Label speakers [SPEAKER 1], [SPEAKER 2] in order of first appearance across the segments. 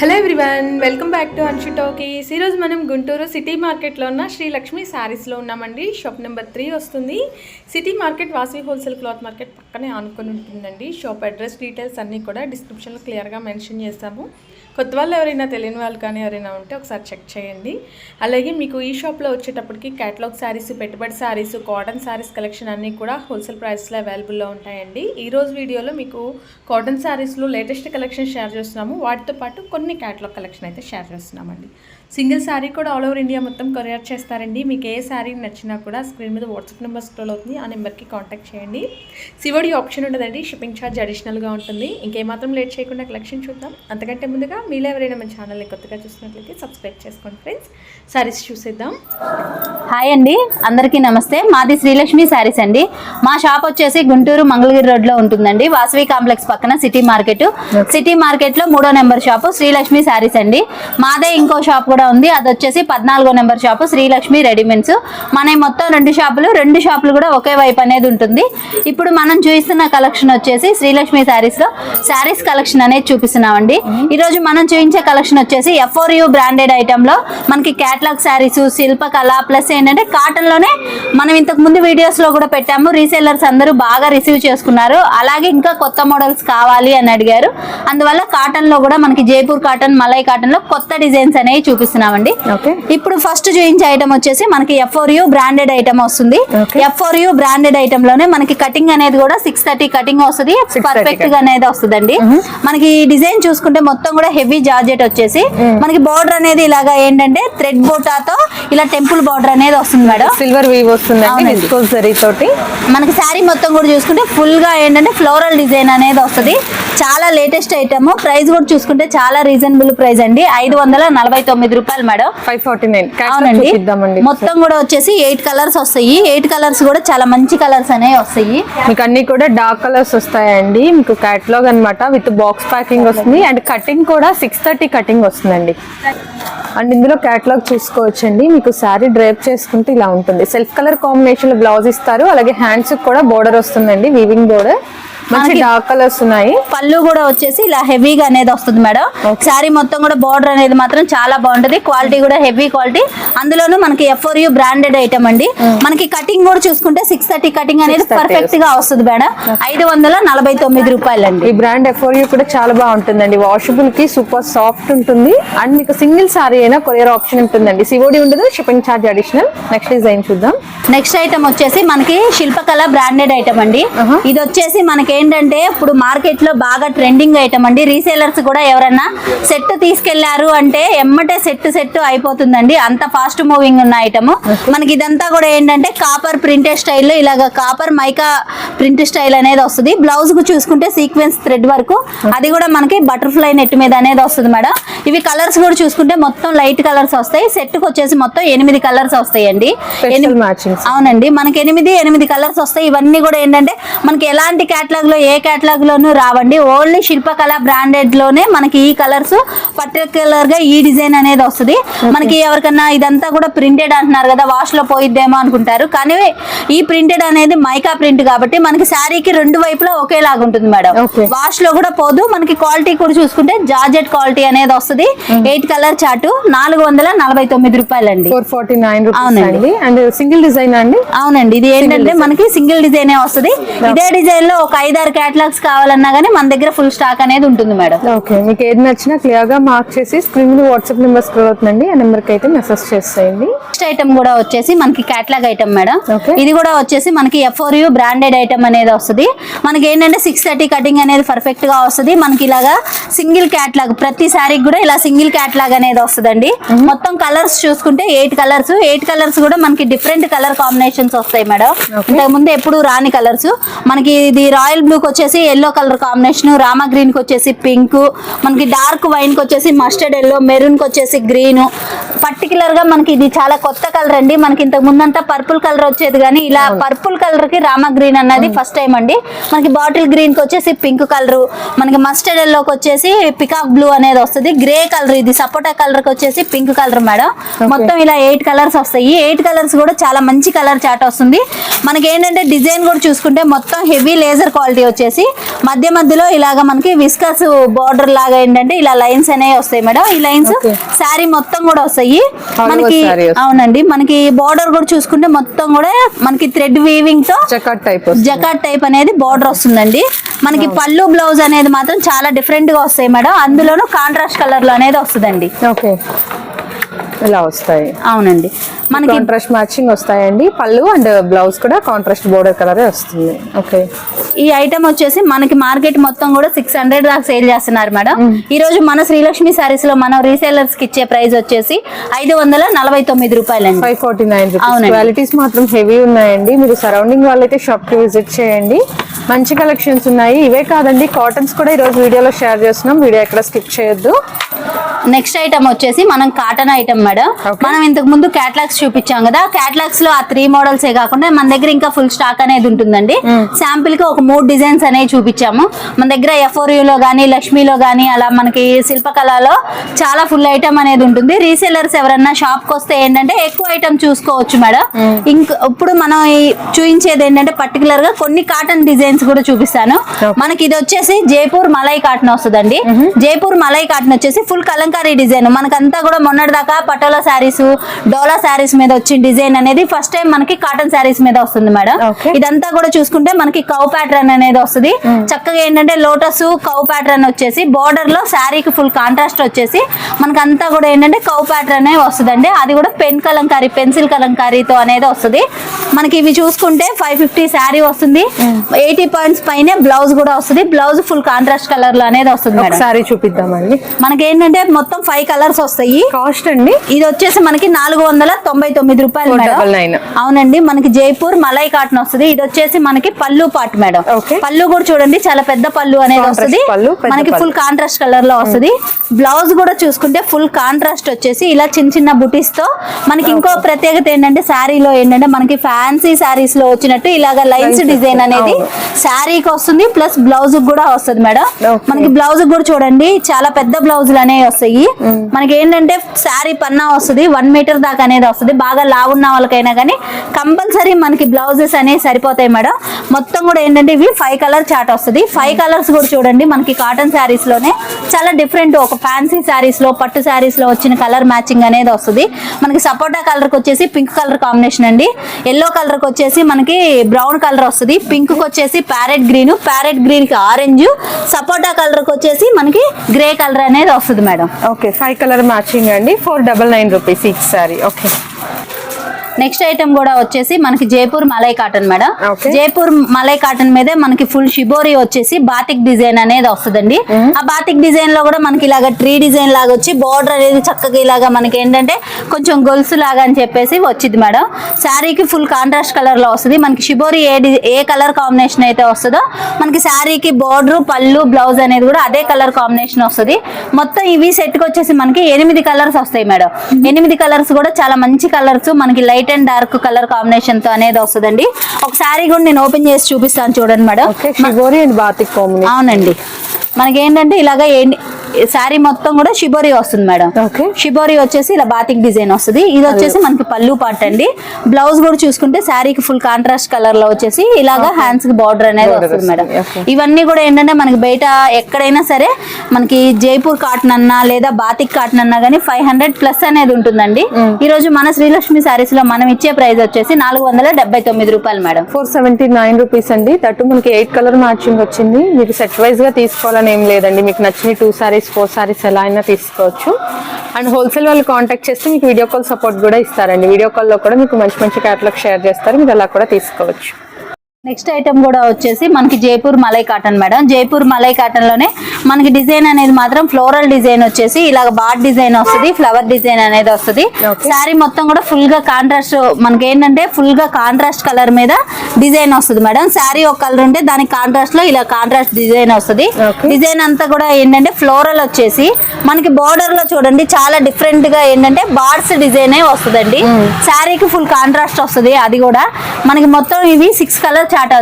[SPEAKER 1] Hello everyone welcome back to Anshu talkies ఈరోజు మనం Guntur city మార్కెట్లో ఉన్న శ్రీ లక్ష్మి శారీస్లో ఉన్నామండి. షాప్ నెంబర్ త్రీ వస్తుంది. City market Vasavi wholesale cloth market పక్కనే ఆనుకొని ఉంటుందండి. షాప్ అడ్రస్ డీటెయిల్స్ అన్నీ కూడా డిస్క్రిప్షన్లో క్లియర్గా మెన్షన్ చేస్తాము. కొత్త వాళ్ళు ఎవరైనా తెలియని వాళ్ళు కానీ ఎవరైనా ఉంటే ఒకసారి చెక్ చేయండి. అలాగే మీకు ఈ షాప్లో వచ్చేటప్పటికి క్యాటలాగ్ శారీస్ పెట్టుబడి శారీస్ కాటన్ శారీస్ కలెక్షన్ అన్నీ కూడా హోల్సేల్ ప్రైస్లో అవైలబుల్లో ఉంటాయండి. ఈరోజు వీడియోలో మీకు కాటన్ శారీస్లో లేటెస్ట్ కలెక్షన్ షేర్ చేస్తున్నాము. వాటితో పాటు కొన్ని క్యాటలాగ్ కలెక్షన్ అయితే షేర్ చేస్తున్నామండి. సింగిల్ శారీ కూడా ఆల్ ఓవర్ ఇండియా మొత్తం కొరియర్ చేస్తారండి. మీకు ఏ శారీ నచ్చినా కూడా స్క్రీన్ మీద వాట్సాప్ నెంబర్ స్క్రోల్ అవుతుంది. ఆ నెంబర్కి కాంటాక్ట్ చేయండి. సివడి ఆప్షన్ ఉండదండి. షిప్పింగ్ ఛార్జ్ అడిషనల్గా ఉంటుంది. ఇంకేమాత్రం లేట్ చేయకుండా కలెక్షన్ చూద్దాం. అంతకంటే ముందుగా మీలో ఎవరైనా మన ఛానల్ని కొత్తగా చూసినట్లయితే సబ్స్క్రైబ్ చేసుకోండి ఫ్రెండ్స్. శారీస్ చూసేద్దాం.
[SPEAKER 2] హాయ్ అండి. అందరికీ నమస్తే. మాది శ్రీలక్ష్మి శారీస్ అండి. మా షాప్ వచ్చేసి గుంటూరు మంగళగిరి రోడ్లో ఉంటుందండి. వాసవి కాంప్లెక్స్ పక్కన సిటీ మార్కెట్. సిటీ మార్కెట్లో మూడో నెంబర్ షాపు శ్రీలక్ష్మి శారీస్ అండి. మాదే ఇంకో షాప్ కూడా ఉంది. అది వచ్చేసి పద్నాలుగో నెంబర్ షాపు శ్రీలక్ష్మి రెడీమేడ్స్. మన మొత్తం రెండు షాపులు రెండు షాపులు కూడా ఒకే వైపు అనేది ఉంటుంది. ఇప్పుడు మనం చూపిస్తున్న కలెక్షన్ వచ్చేసి శ్రీలక్ష్మి శారీస్లో శారీస్ కలెక్షన్ అనేది చూపిస్తున్నామండి. ఈ రోజు మనం చూపించే కలెక్షన్ వచ్చేసి ఎఫోర్ యూ బ్రాండెడ్ ఐటెంలో లో మనకి క్యాట్లాగ్ శారీస్ శిల్పకళ ప్లస్ ఏంటంటే కాటన్లోనే మనం ఇంతకు ముందు వీడియోస్లో కూడా పెట్టాము. రీసేలర్స్ అందరూ బాగా రిసీవ్ చేసుకున్నారు. అలాగే ఇంకా కొత్త మోడల్స్ కావాలి అని అడిగారు. అందువల్ల కాటన్లో కూడా మనకి జైపూర్ కాటన్ మలై కాటన్లో కొత్త డిజైన్స్ అనేవి చూపిస్తున్నామండి. ఇప్పుడు ఫస్ట్ చూపించే ఐటమ్ వచ్చేసి మనకి F four U branded item వస్తుంది. ఎఫ్ఓర్ యూ బ్రాండెడ్ ఐటమ్లోనే మనకి కటింగ్ అనేది కూడా సిక్స్ థర్టీ కటింగ్ వస్తుంది.
[SPEAKER 3] 630
[SPEAKER 2] పర్ఫెక్ట్గా అనేది వస్తుందండి. మనకి డిజైన్ చూసుకుంటే మొత్తం కూడా హెవీ జార్జెట్ వచ్చేసి మనకి బార్డర్ అనేది ఇలాగా ఏంటంటే థ్రెడ్ బోటాతో ఇలా టెంపుల్ బార్డర్ అనేది వస్తుంది మేడం.
[SPEAKER 3] సిల్వర్ వీవ్ జరీ తోటి.
[SPEAKER 2] మనకి శారీ మొత్తం కూడా చూసుకుంటే ఫుల్గా ఏంటంటే ఫ్లోరల్ డిజైన్ అనేది వస్తుంది. చాలా లేటెస్ట్ ఐటమ్ ప్రైస్ కూడా చూసుకుంటే చాలా రీజనబుల్ ప్రైస్ అండి. ఐదు వందల నలభై తొమ్మిది రూపాయలు మేడం.
[SPEAKER 3] ఫైవ్ ఫార్టీ నైన్
[SPEAKER 2] అవునండి. మొత్తం కూడా వచ్చేసి ఎయిట్ కలర్స్ వస్తాయి. ఎయిట్ కలర్స్ కూడా చాలా మంచి కలర్స్ అనేవి వస్తాయి.
[SPEAKER 3] మీకు అన్ని కూడా డార్క్ కలర్స్ వస్తాయండి. మీకు క్యాటలాగ్ అన్నమాట విత్ బాక్స్ ప్యాకింగ్ వస్తుంది. అండ్ కటింగ్ కూడా సిక్స్ థర్టీ కటింగ్ వస్తుందండి. అండ్ ఇందులో క్యాటలాగ్ చూసుకోవచ్చండి. మీకు శారీ డ్రైప్ చేసుకుంటే ఇలా ఉంటుంది. సెల్ఫ్ కలర్ కాంబినేషన్లో బ్లౌజ్ ఇస్తారు. అలాగే హ్యాండ్స్ కూడా బోర్డర్ వస్తుందండి. వీవింగ్ బోర్డర్
[SPEAKER 2] మనకి-
[SPEAKER 3] డార్క్ కలర్స్ ఉన్నాయి.
[SPEAKER 2] పళ్ళు కూడా వచ్చేసి ఇలా హెవీగా అనేది వస్తుంది మేడం. శారీ మొత్తం కూడా బార్డర్ అనేది మాత్రం చాలా బాగుంటది. క్వాలిటీ కూడా హెవీ క్వాలిటీ. అందులోనూ మనకి ఎఫ్ఓర్ యూ బ్రాండెడ్ ఐటమ్ అండి. మనకి కటింగ్ కూడా చూసుకుంటే సిక్స్ థర్టీ కటింగ్ అనేది
[SPEAKER 3] 630
[SPEAKER 2] పర్ఫెక్ట్గా వస్తుంది. మేడం. ఐదు వందల నలభై తొమ్మిది రూపాయలు అండి
[SPEAKER 3] ఈ బ్రాండ్ ఎఫ్ఓరియూ కూడా చాలా బాగుంటుందండి. వాషబుల్కి సూపర్ సాఫ్ట్ ఉంటుంది. అండ్ మీకు సింగిల్ సారీ అయినా కొరియర్ ఆప్షన్ ఉంటుందండి. సివోడి ఉండదు. Shipping charge additional next design చూద్దాం.
[SPEAKER 2] నెక్స్ట్ ఐటమ్ వచ్చేసి మనకి శిల్పకళ బ్రాండెడ్ ఐటమ్ అండి.
[SPEAKER 3] Uh-huh.
[SPEAKER 2] ఇది వచ్చేసి మనకి ఏంటంటే ఇప్పుడు మార్కెట్లో బాగా ట్రెండింగ్ ఐటమ్ అండి. రీసేలర్స్ కూడా ఎవరన్నా సెట్ తీసుకెళ్ళారు అంటే ఎమ్మటే సెట్ సెట్ అయిపోతుందండి. అంత ఫాస్ట్ మూవింగ్ ఉన్న ఐటమ్ మనకి ఇదంతా కూడా ఏంటంటే కాపర్ ప్రింటెడ్ స్టైల్లో ఇలాగ కాపర్ మైకా ప్రింట్ స్టైల్ అనేది వస్తుంది. బ్లౌజ్కు చూసుకుంటే సీక్వెన్స్ థ్రెడ్ వరకు అది కూడా మనకి బటర్ఫ్లై నెట్ మీద అనేది వస్తుంది మేడం. ఇవి కలర్స్ కూడా చూసుకుంటే మొత్తం లైట్ కలర్స్ వస్తాయి. సెట్కు వచ్చేసి మొత్తం ఎనిమిది కలర్స్ వస్తాయండి. అవునండి. మనకి ఎనిమిది ఎనిమిది కలర్స్ వస్తాయి. ఇవన్నీ కూడా ఏంటంటే మనకి ఎలాంటి క్యాటలాగ్ లో ఏ క్యాటలాగ్ లోనూ రావండి. ఓన్లీ శిల్పకళ బ్రాండెడ్లోనే మనకి ఈ కలర్స్ పర్టికులర్గా ఈ డిజైన్ అనేది వస్తుంది. మనకి ఎవరికన్నా ఇదంతా కూడా ప్రింటెడ్ అంటున్నారు కదా వాష్లో పోయిద్దేమో అనుకుంటారు. కానీ ఈ ప్రింటెడ్ అనేది మైకా ప్రింట్ కాబట్టి మనకి శారీకి రెండు వైపులా ఒకేలాగా ఉంటుంది మేడం. వాష్లో కూడా పోదు. మనకి క్వాలిటీ కూడా చూసుకుంటే జార్జెట్ క్వాలిటీ అనేది వస్తుంది. ఎయిట్ కలర్ చాటు నాలుగు వందల నలభై తొమ్మిది రూపాయలండి.
[SPEAKER 3] ఫోర్ ఫార్టీ నైన్ రూపీస్
[SPEAKER 2] అవునండి.
[SPEAKER 3] అండి. అండ్ సింగిల్ డిజైన్ అండి?
[SPEAKER 2] అవునండి. ఇది ఏంటంటే మనకి సింగిల్ డిజైన్ వస్తుంది. ఇదే డిజైన్లో ఒక ఐదారు క్యాటలాగ్స్ కావాలన్నా గానీ మన దగ్గర ఫుల్ స్టాక్ అనేది ఉంటుంది మేడం.
[SPEAKER 3] ఓకే మీకు ఏది నచ్చినా క్లియర్గా మార్క్ చేసి స్క్రీన్ వాట్సాప్ నెంబర్ స్క్రోల్ అవుతుందండి. ఆ నెంబర్కి అయితే మెసేజ్ చేసేయండి.
[SPEAKER 2] నెక్స్ట్ ఐటమ్ కూడా వచ్చేసి మనకి క్యాటలాగ్ ఐటమ్ మేడం. ఇది కూడా వచ్చేసి మనకి ఎఫ్ఓర్ యూ బ్రాండెడ్ ఐటమ్ అనేది వస్తుంది. మనకి ఏంటంటే సిక్స్ థర్టీ కటింగ్ అనేది పర్ఫెక్ట్గా వస్తుంది. మనకి ఇలాగా సింగిల్ క్యాటలాగ్ ప్రతి శారీకి కూడా ఇలా సింగిల్ క్యాటలాగ్ అనేది వస్తుందండి. మొత్తం కలర్స్ చూసుకుంటే ఎయిట్ కలర్స్ ఎయిట్ కలర్స్ కూడా మనకి డిఫరెంట్ కలర్ కాంబినేషన్స్ వస్తాయి మేడం. ఇంతకు ముందు ఎప్పుడు రాని కలర్స్ మనకి ఇది రాయల్ బ్లూకి వచ్చేసి ఎల్లో కలర్ కాంబినేషన్ రామా గ్రీన్కి వచ్చేసి పింక్ మనకి డార్క్ వైన్కి వచ్చేసి మస్టర్డ్ ఎల్లో మెరూన్కి వచ్చేసి గ్రీన్ పర్టికులర్గా మనకి ఇది చాలా కొత్త కలర్ అండి. మనకి ఇంతకు ముందంతా పర్పుల్ కలర్ వచ్చేది కానీ ఇలా పర్పుల్ కలర్కి రామా గ్రీన్ అన్నది ఫస్ట్ టైం అండి. మనకి బాటిల్ గ్రీన్కి వచ్చేసి పింక్ కలర్ మనకి మస్టర్డ్ ఎల్లోకి వచ్చేసి పికాక్ బ్లూ అనేది వస్తుంది. గ్రే కలర్ ఇది. సపోటా కలర్కి వచ్చేసి పింక్ కలర్ మేడం మొత్తం ఇలా ఎయిట్ కలర్స్ వస్తాయి. ఎయిట్ కలర్స్ కూడా చాలా మంచి కలర్ చాట్ వస్తుంది. మనకి ఏంటంటే డిజైన్ కూడా చూసుకుంటే మొత్తం హెవీ లేజర్ క్వాలిటీ క్వాలిటీ వచ్చేసి మధ్య మధ్యలో ఇలాగ మనకి విస్కస్ బార్డర్ లాగా ఏంటంటే ఇలా లైన్స్ అనేవి వస్తాయి మేడం. ఈ లైన్స్. శారీ మొత్తం కూడా వస్తాయి. మనకి. అవునండి. మనకి బార్డర్ కూడా చూసుకుంటే మొత్తం కూడా మనకి థ్రెడ్ వీవింగ్తో
[SPEAKER 3] చక్కట్ టైప్
[SPEAKER 2] జకాట్ టైప్ అనేది బార్డర్ వస్తుందండి. మనకి పళ్ళు బ్లౌజ్ అనేది మాత్రం చాలా డిఫరెంట్గా వస్తాయి మేడం. అందులోనూ కాంట్రాస్ట్ కలర్లో అనేది వస్తుందండి.
[SPEAKER 3] ఓకే. ఇలా వస్తాయి.
[SPEAKER 2] అవునండి. మనకి
[SPEAKER 3] కాంట్రాస్ట్ మ్యాచింగ్ వస్తాయండి. పళ్ళు అండ్ బ్లౌజ్ కూడా కాంట్రాస్ట్ బోర్డర్ కలరే వస్తుంది. ఓకే.
[SPEAKER 2] ఈ ఐటమ్ వచ్చేసి మనకి మార్కెట్ మొత్తం కూడా సిక్స్ హండ్రెడ్ దాకా సేల్ చేస్తున్నారు మేడం. ఈ రోజు మన శ్రీలక్ష్మి సారీస్లో మనం రీసేలర్స్కి ఇచ్చే ప్రైస్ వచ్చేసి ఐదు వందల నలభై తొమ్మిది రూపాయలండి.
[SPEAKER 3] Five forty nine. క్వాలిటీస్ మాత్రం హెవీ ఉన్నాయండి. మీరు సరౌండింగ్ వాళ్ళైతే షాప్కి విజిట్ చేయండి. మంచి కలెక్షన్స్ ఉన్నాయి. ఇవే కాదండి కాటన్స్ కూడా ఈ రోజు వీడియోలో షేర్ చేస్తున్నాం. వీడియో ఎక్కడ స్కిప్ చేయొద్దు.
[SPEAKER 2] నెక్స్ట్ ఐటమ్ వచ్చేసి మనం కాటన్ ఐటమ్ మేడం. మనం ఇంతకు ముందు క్యాటలాగ్స్ చూపించాం కదా క్యాటలాగ్స్లో ఆ త్రీ మోడల్స్ ఏ కాకుండా మన దగ్గర ఇంకా ఫుల్ స్టాక్ అనేది ఉంటుందండి. శాంపిల్కి ఒక మూడు డిజైన్స్ అనేవి చూపించాము. మన దగ్గర ఎఫ్ఓరియూ లో గానీ లక్ష్మీలో గానీ అలా మనకి శిల్పకళలో చాలా ఫుల్ ఐటమ్ అనేది ఉంటుంది. రీసేలర్స్ ఎవరన్నా షాప్కి వస్తే ఏంటంటే ఎక్కువ ఐటమ్ చూసుకోవచ్చు మేడం ఇంక ఇప్పుడు మనం చూపించేది ఏంటంటే పర్టికులర్గా కొన్ని కాటన్ డిజైన్స్ కూడా చూపిస్తాను. మనకి ఇది వచ్చేసి జైపూర్ మలై కాటన్ వస్తుందండి. జైపూర్ మలై కాటన్ వచ్చేసి ఫుల్ కలంకారీ డిజైన్ మనకంతా కూడా మొన్నటి దాకా పటోలా శారీస్ డోలా శారీస్ మీద వచ్చిన డిజైన్ అనేది ఫస్ట్ టైం మనకి కాటన్ శారీస్ మీద వస్తుంది మేడం. ఇదంతా కూడా చూసుకుంటే మనకి కౌ ప్యాటర్న్ అనేది వస్తుంది. చక్కగా ఏంటంటే లోటస్ కౌ ప్యాటర్న్ వచ్చేసి బార్డర్లో శారీకి ఫుల్ కాంట్రాస్ట్ వచ్చేసి మనకి అంతా కూడా ఏంటంటే కౌ ప్యాటర్న్ వస్తుందండి. అది కూడా పెన్ కలంకారీ పెన్సిల్ కలంకారీతో అనేది వస్తుంది. మనకి ఇవి చూసుకుంటే ఫైవ్ ఫిఫ్టీ శారీ వస్తుంది. ఎయిటీ పాయింట్స్ పైన బ్లౌజ్ కూడా వస్తుంది. బ్లౌజ్ ఫుల్ కాంట్రాస్ట్ కలర్లో అనేది వస్తుంది
[SPEAKER 3] ఒకసారి చూపిద్దామండి.
[SPEAKER 2] మనకి ఏంటంటే మొత్తం ఫైవ్ కలర్స్ వస్తాయి
[SPEAKER 3] కాస్ట్ అండి
[SPEAKER 2] ఇది వచ్చేసి మనకి నాలుగు వందల తొంభై తొమ్మిది రూపాయలు మేడం. అవునండి మనకి జైపూర్ మలై కాటన్ వస్తుంది ఇది వచ్చేసి మనకి పళ్ళు పాట్ మేడం. పళ్ళు కూడా చూడండి చాలా పెద్ద పళ్ళు అనేది వస్తుంది మనకి. ఫుల్ కాంట్రాస్ట్ కలర్లో వస్తుంది బ్లౌజ్ కూడా చూసుకుంటే ఫుల్ కాంట్రాస్ట్ వచ్చేసి ఇలా చిన్న చిన్న బుటీస్తో మనకి ఇంకో ప్రత్యేకత ఏంటంటే శారీలో ఏంటంటే మనకి ఫ్యాన్సీ శారీస్లో వచ్చినట్టు ఇలాగ లైన్స్. డిజైన్ అనేది. శారీకి వస్తుంది ప్లస్ బ్లౌజ్ కూడా వస్తుంది మేడం. మనకి బ్లౌజ్ కూడా చూడండి చాలా పెద్ద బ్లౌజులు అనేవి వస్తాయి. మనకి ఏంటంటే శారీ పన్నా వస్తుంది వన్ మీటర్ దాకా అనేది వస్తుంది. బాగా లావున్న వాళ్ళకైనా కానీ కంపల్సరీ మనకి బ్లౌజెస్ అనేవి సరిపోతాయి మేడం. మొత్తం కూడా ఏంటంటే ఇవి ఫైవ్ కలర్ చాట్ వస్తుంది. ఫైవ్ కలర్స్ కూడా చూడండి మనకి కాటన్ శారీస్లోనే చాలా డిఫరెంట్ ఒక ఫ్యాన్సీ శారీస్లో పట్టు శారీస్లో వచ్చిన కలర్ మ్యాచింగ్ అనేది వస్తుంది. మనకి సపోటా కలర్కి వచ్చేసి పింక్ కలర్ కాంబినేషన్ అండి. ఎల్లో కలర్కి వచ్చేసి మనకి బ్రౌన్ కలర్ వస్తుంది. పింక్కి వచ్చేసి ప్యారెట్ గ్రీన్ ప్యారెట్ గ్రీన్కి ఆరెంజ్ సపోటా కలర్కి వచ్చేసి మనకి గ్రే కలర్ అనేది వస్తుంది madam.
[SPEAKER 3] Okay five colour matching అండి. Four double nine rupees each sari okay
[SPEAKER 2] next item కూడా వచ్చేసి మనకి Jaipur malai cotton madam. Jaipur malai cotton మీదే మనకి ఫుల్ షిబోరి వచ్చేసి బాతిక్ డిజైన్ అనేది వస్తుందండి. ఆ బాతిక్ డిజైన్లో కూడా మనకి ఇలాగ ట్రీ డిజైన్ లాగా వచ్చి బార్డర్ అనేది చక్కగా ఇలాగా మనకి ఏంటంటే కొంచెం గొలుసు లాగా అని చెప్పేసి వచ్చింది మేడం. శారీకి ఫుల్ కాంట్రాస్ట్ కలర్లో వస్తుంది. మనకి షిబోరి ఏ ఏ కలర్ కాంబినేషన్ అయితే వస్తుందో మనకి శారీకి బార్డర్ పళ్ళు బ్లౌజ్ అనేది కూడా అదే కలర్ కాంబినేషన్ వస్తుంది. మొత్తం ఇవి సెట్కి వచ్చేసి మనకి ఎనిమిది కలర్స్ వస్తాయి మేడం. ఎనిమిది కలర్స్ కూడా చాలా మంచి కలర్స్ మనకి లైట్ అండ్ డార్క్ కలర్ కాంబినేషన్తో అనేది వస్తుందండి. ఒక శారీ కూడా నేను ఓపెన్ చేసి చూపిస్తాను చూడండి madam.
[SPEAKER 3] Okay shibori and batik combination.
[SPEAKER 2] అవునండి. మనకి ఏంటంటే ఇలాగ శారీ మొత్తం కూడా షిబోరి వస్తుంది మేడం.
[SPEAKER 3] ఓకే.
[SPEAKER 2] షిబోరి వచ్చేసి ఇలా బాతిక్ డిజైన్ వస్తుంది. ఇది వచ్చేసి మనకి పళ్ళు పాట అండి. బ్లౌజ్ కూడా చూసుకుంటే శారీకి ఫుల్ కాంట్రాస్ట్ కలర్లో వచ్చేసి ఇలాగా హ్యాండ్స్కి బార్డర్ అనేది వస్తుంది మేడం. ఇవన్నీ కూడా ఏంటంటే మనకి బయట ఎక్కడైనా సరే మనకి జైపూర్ కాటన్ అన్నా లేదా బాతిక్ కాటన్ అన్నా కానీ ఫైవ్ హండ్రెడ్ ప్లస్ అనేది ఉంటుందండి. ఈ రోజు మన శ్రీలక్ష్మి సారీస్లో మనం ఇచ్చే ప్రైస్ వచ్చేసి నాలుగు వందల డెబ్బై తొమ్మిది రూపాయలు madam.
[SPEAKER 3] Four seventy nine rupees అండి. దట్టు మనకి ఎయిట్ కలర్ మ్యాచింగ్ వచ్చింది. మీరు సెట్ వైజ్గా తీసుకోవాలని ఏం లేదండి. మీకు నచ్చిన టూ సారీస్ ఫోర్ సారీస్ ఎలా అయినా తీసుకోవచ్చు. అండ్ హోల్సేల్ వాళ్ళు కాంటాక్ట్ చేస్తే మీకు వీడియో కాల్ సపోర్ట్ కూడా ఇస్తారండి. వీడియో కాల్లో కూడా మీకు మంచి మంచి క్యాటలాగ్ షేర్ చేస్తారు. మీరు అలా కూడా తీసుకోవచ్చు.
[SPEAKER 2] నెక్స్ట్ ఐటమ్ కూడా వచ్చేసి మనకి జైపూర్ మలై కాటన్ మేడం. జైపూర్ మలై కాటన్లోనే మనకి డిజైన్ అనేది మాత్రం ఫ్లోరల్ డిజైన్ వచ్చేసి ఇలాగ బాట్ డిజైన్ వస్తుంది ఫ్లవర్ డిజైన్ అనేది వస్తుంది. శారీ మొత్తం కూడా ఫుల్గా కాంట్రాస్ట్ మనకి ఏంటంటే ఫుల్గా కాంట్రాస్ట్ కలర్ మీద డిజైన్ వస్తుంది మేడం. శారీ ఒక కలర్ ఉంటే దానికి కాంట్రాస్ట్లో ఇలా కాంట్రాస్ట్ డిజైన్ వస్తుంది. డిజైన్ అంతా కూడా ఏంటంటే ఫ్లోరల్ వచ్చేసి మనకి బార్డర్లో చూడండి చాలా డిఫరెంట్గా ఏంటంటే బార్డ్స్ డిజైన్ వస్తుందండి. శారీకి ఫుల్ కాంట్రాస్ట్ వస్తుంది అది కూడా. మనకి మొత్తం ఇవి six colour chart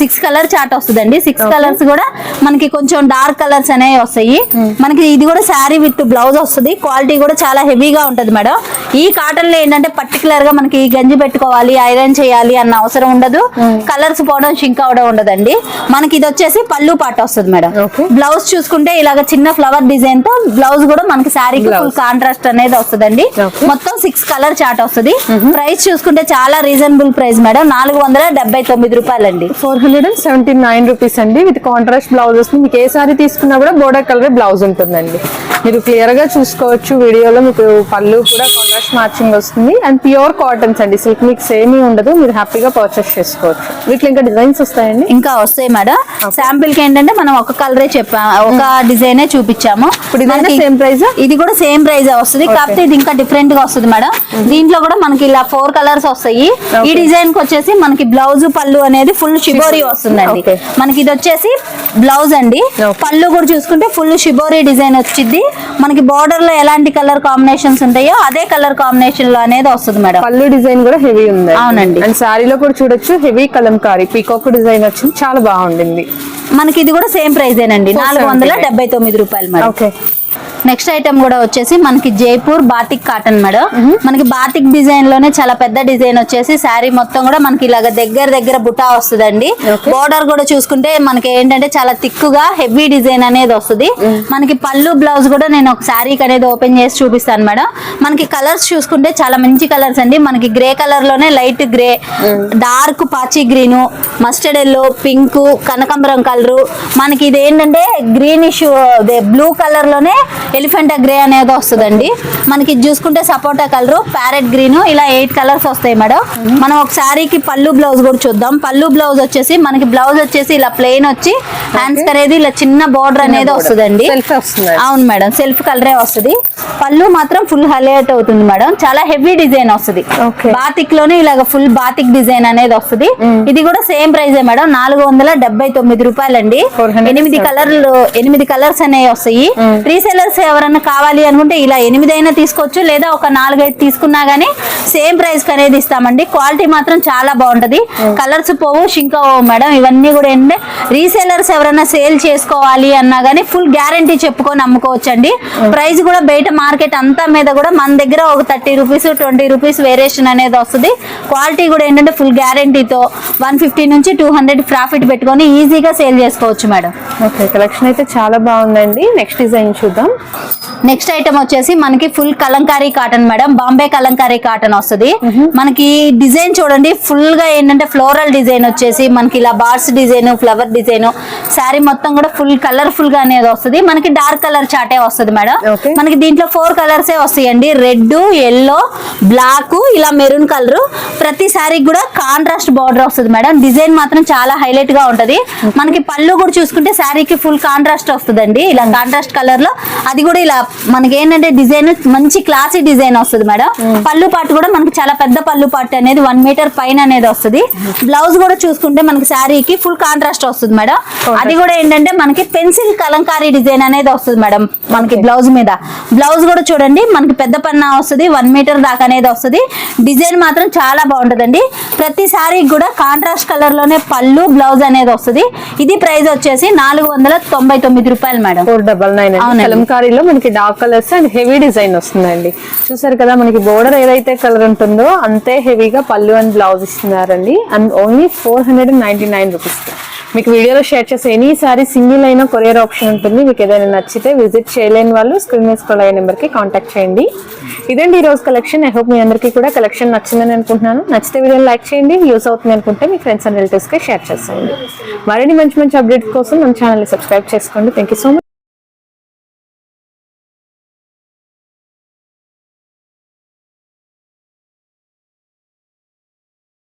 [SPEAKER 2] six colour chart వస్తుందండి. సిక్స్ కలర్స్ కూడా మనకి కొంచెం డార్క్ కలర్స్ అనేవి వస్తాయి. మనకి ఇది కూడా శారీ విత్ బ్లౌజ్ వస్తుంది. క్వాలిటీ కూడా చాలా హెవీగా ఉంటది మేడం. ఈ కాటన్లో ఏంటంటే పర్టికులర్గా మనకి గంజి పెట్టుకోవాలి ఐరన్ చేయాలి అన్న అవసరం ఉండదు. కలర్స్ పోవడం షింక్ అవడం ఉండదండి. మనకి ఇది వచ్చేసి పళ్ళు పాట వస్తుంది మేడం. బ్లౌజ్ చూసుకుంటే ఇలాగ చిన్న ఫ్లవర్ డిజైన్తో బ్లౌజ్ కూడా మనకి శారీకి ఫుల్ కాంట్రాస్ట్ అనేది వస్తుందండి. మొత్తం సిక్స్ కలర్ చాట్ వస్తుంది. ప్రైస్ చూసుకుంటే చాలా రీజనబుల్ ప్రైస్ మేడం. నాలుగు వందల డెబ్బై తొమ్మిది రూపాయలండి
[SPEAKER 3] four hundred and seventy nine rupees అండి. విత్ కాంట్రాస్ట్ బ్లౌజ్ వస్తుంది మీకు ఏ సారీ తీసుకున్నా కూడా బోర్డర్ కలర్ బ్లౌజ్ ఉంటుందండి. మీరు క్లియర్గా చూసుకోవచ్చు వీడియోలో. మీకు పళ్ళు కూడా కాంట్రాస్ట్ మ్యాచింగ్ వస్తుంది. అండ్ ప్యూర్ కాటన్స్ అండి. సిల్క్ మీకు సేమీ ఉండదు. మీరు హ్యాపీగా పర్చేస్ చేసుకోవచ్చు. వీటిలో ఇంకా డిజైన్స్ వస్తాయండి?
[SPEAKER 2] ఇంకా వస్తాయి మేడం. శాంపిల్కి ఏంటంటే మనం ఒక కలరే చెప్పాము ఒక డిజైనే చూపించాము.
[SPEAKER 3] ఇప్పుడు price ఆ?
[SPEAKER 2] ఇది కూడా సేమ్ ప్రైస్ వస్తుంది. కాకపోతే ఇది ఇంకా డిఫరెంట్గా వస్తుంది మేడం. దీంట్లో కూడా మనకి ఇలా ఫోర్ కలర్స్ వస్తాయి. ఈ డిజైన్కి వచ్చేసి మనకి బ్లౌజ్ పళ్ళు అనేది ఫుల్ షిబోరి వస్తుందండి. మనకి ఇది వచ్చేసి బ్లౌజ్ అండి. పళ్ళు కూడా చూసుకుంటే ఫుల్ షిబోరి డిజైన్ వచ్చింది మనకి బార్డర్లో ఎలాంటి కలర్ కాంబినేషన్స్ ఉంటాయో అదే కలర్ కాంబినేషన్లో అనేది వస్తుంది మేడం.
[SPEAKER 3] పళ్ళు డిజైన్ కూడా హెవీ ఉంది
[SPEAKER 2] అవునండి.
[SPEAKER 3] అండ్ శారీలో కూడా చూడొచ్చు హెవీ కలంకారీ పీకాక్ డిజైన్ వచ్చింది. చాలా బాగుండింది.
[SPEAKER 2] మనకి ఇది కూడా సేమ్ ప్రైజేనండి నాలుగు వందల డెబ్బై తొమ్మిది రూపాయలు మేడం.
[SPEAKER 3] ఓకే
[SPEAKER 2] నెక్స్ట్ ఐటమ్ కూడా వచ్చేసి మనకి జైపూర్ బాతిక్ కాటన్ మేడం. మనకి బాతిక్ డిజైన్లోనే చాలా పెద్ద డిజైన్ వచ్చేసి శారీ మొత్తం కూడా మనకి ఇలాగ దగ్గర దగ్గర బుటా వస్తుందండి. బోర్డర్ కూడా చూసుకుంటే మనకి ఏంటంటే చాలా తిక్కుగా హెవీ డిజైన్ అనేది వస్తుంది. మనకి పళ్ళు బ్లౌజ్ కూడా నేను ఒక శారీకి అనేది ఓపెన్ చేసి చూపిస్తాను మేడం. మనకి కలర్స్ చూసుకుంటే చాలా మంచి కలర్స్ అండి. మనకి గ్రే కలర్లోనే లైట్ గ్రే డార్క్ పాచి గ్రీన్ మస్టర్డ్ ఎల్లో పింక్ కనకాంబరం కలర్ మనకి ఇది ఏంటంటే గ్రీనిష్ బ్లూ కలర్లోనే ఎలిఫెంటా గ్రే అనేది వస్తుందండి. మనకి చూసుకుంటే సపోటా కలర్ ప్యారెట్ గ్రీన్ ఇలా ఎయిట్ కలర్స్ వస్తాయి మేడం. మనం ఒక శారీకి పళ్ళు బ్లౌజ్ కూడా చూద్దాం. పళ్ళు బ్లౌజ్ వచ్చేసి మనకి బ్లౌజ్ వచ్చేసి ఇలా ప్లెయిన్ వచ్చి హ్యాండ్స్ అనేది ఇలా చిన్న బార్డర్ అనేది వస్తుందండి. అవును మేడం సెల్ఫ్ కలరే వస్తుంది. పళ్ళు మాత్రం ఫుల్ హైలైట్ అవుతుంది మేడం. చాలా హెవీ డిజైన్ వస్తుంది. బాతిక్లోనే ఇలాగ ఫుల్ బాతిక్ డిజైన్ అనేది వస్తుంది. ఇది కూడా సేమ్ ప్రైజే మేడం. నాలుగు వందల డెబ్బై తొమ్మిది రూపాయలండి.
[SPEAKER 3] 470.
[SPEAKER 2] ఎనిమిది కలర్లు ఎనిమిది కలర్స్ అనేవి వస్తాయి. రీసెలర్స్ ఎవరన్నా కావాలి అనుకుంటే ఇలా ఎనిమిది అయినా తీసుకోవచ్చు లేదా ఒక నాలుగైదు తీసుకున్నా గానీ సేమ్ ప్రైస్ అనేది ఇస్తామండి. క్వాలిటీ మాత్రం చాలా బాగుంటది. కలర్స్ పోవు షింక్ అవ్వవు మేడం. ఇవన్నీ కూడా ఏంటంటే రీసేలర్స్ ఎవరైనా సేల్ చేసుకోవాలి అన్నా గానీ ఫుల్ గ్యారంటీ చెప్పుకొని అమ్ముకోవచ్చు అండి ప్రైస్ కూడా బయట మార్కెట్ అంతా మీద కూడా మన దగ్గర ఒక thirty rupees twenty rupees variation అనేది వస్తుంది. క్వాలిటీ కూడా ఏంటంటే ఫుల్ గ్యారంటీతో వన్ ఫిఫ్టీ నుంచి టూ హండ్రెడ్ ప్రాఫిట్ పెట్టుకొని ఈజీగా సేల్ చేసుకోవచ్చు మేడం.
[SPEAKER 3] ఓకే కలెక్షన్ అయితే చాలా బాగుందండి. నెక్స్ట్ డిజైన్ చూద్దాం.
[SPEAKER 2] నెక్స్ట్ ఐటమ్ వచ్చేసి మనకి full kalamkari cotton madam. Bombay kalamkari cotton వస్తుంది. మనకి డిజైన్ చూడండి ఫుల్గా ఏంటంటే ఫ్లోరల్ డిజైన్ వచ్చేసి మనకి ఇలా bars design flower design sari మొత్తం కూడా ఫుల్ కలర్ఫుల్గా అనేది వస్తుంది. మనకి డార్క్ కలర్ చాటే వస్తుంది మేడం. మనకి దీంట్లో ఫోర్ కలర్స్ వస్తాయండి. రెడ్ ఎల్లో బ్లాక్ ఇలా మెరూన్ కలర్ ప్రతి శారీకి కూడా కాంట్రాస్ట్ బార్డర్ వస్తుంది మేడం. డిజైన్ మాత్రం చాలా హైలైట్గా ఉంటది. మనకి పళ్ళు కూడా చూసుకుంటే శారీకి ఫుల్ కాంట్రాస్ట్ వస్తుందండి. ఇలా కాంట్రాస్ట్ కలర్లో. అది కూడా ఇలా మనకి ఏంటంటే డిజైన్ మంచి క్లాసీ డిజైన్ వస్తుంది మేడం. పళ్ళు పాటు కూడా మనకి చాలా పెద్ద పళ్ళు పాటు అనేది వన్ మీటర్ పైన అనేది వస్తుంది. బ్లౌజ్ కూడా చూసుకుంటే మనకి శారీకి ఫుల్ కాంట్రాస్ట్ వస్తుంది మేడం. అది కూడా ఏంటంటే మనకి పెన్సిల్ కలంకారీ డిజైన్ అనేది వస్తుంది మేడం మనకి బ్లౌజ్ మీద. బ్లౌజ్ కూడా చూడండి మనకి పెద్ద పన్నా వస్తుంది వన్ మీటర్ దాకా అనేది వస్తుంది. డిజైన్ మాత్రం చాలా బాగుంటుందండి. ప్రతి శారీకి కూడా కాంట్రాస్ట్ కలర్లోనే పళ్ళు బ్లౌజ్ అనేది వస్తుంది. ఇది ప్రైస్ వచ్చేసి నాలుగు వందల తొంభై తొమ్మిది రూపాయలు మేడం.
[SPEAKER 3] ఫోర్ డబల్ నైన్
[SPEAKER 2] అవునండి.
[SPEAKER 3] కలంకారీలో మనకి dark colours and heavy design వస్తుందండి. చూసారు కదా మనకి బోర్డర్ ఏదైతే కలర్ ఉంటుందో అంతే హెవీగా పళ్ళు అండ్ బ్లౌజ్ ఇస్తున్నారండి. And only four hundred and ninety nine rupees మీకు వీడియోలో షేర్ చేసే ఎనీ సారీ సింగిల్ అయినా కొరియర్ ఆప్షన్ ఉంటుంది. మీకు ఏదైనా నచ్చితే విజిట్ చేయలేని వాళ్ళు స్క్రీన్ మీద స్క్రోల్ అయ్యే నెంబర్కి కాంటాక్ట్ చేయండి. ఇదండి ఈరోజు కలెక్షన్ ఐ హోప్ మీ అందరికీ కూడా కలెక్షన్ నచ్చిందని అనుకుంటున్నాను. నచ్చితే వీడియోని లైక్ చేయండి యూస్ అవుతుంది అనుకుంటే మీ ఫ్రెండ్స్ అండ్ రిలేటివ్స్కి షేర్ చేసేయండి. మరిన్ని మంచి మంచి అప్డేట్స్ కోసం మన ఛానల్ని సబ్స్క్రైబ్ చేసుకోండి. Thank you so much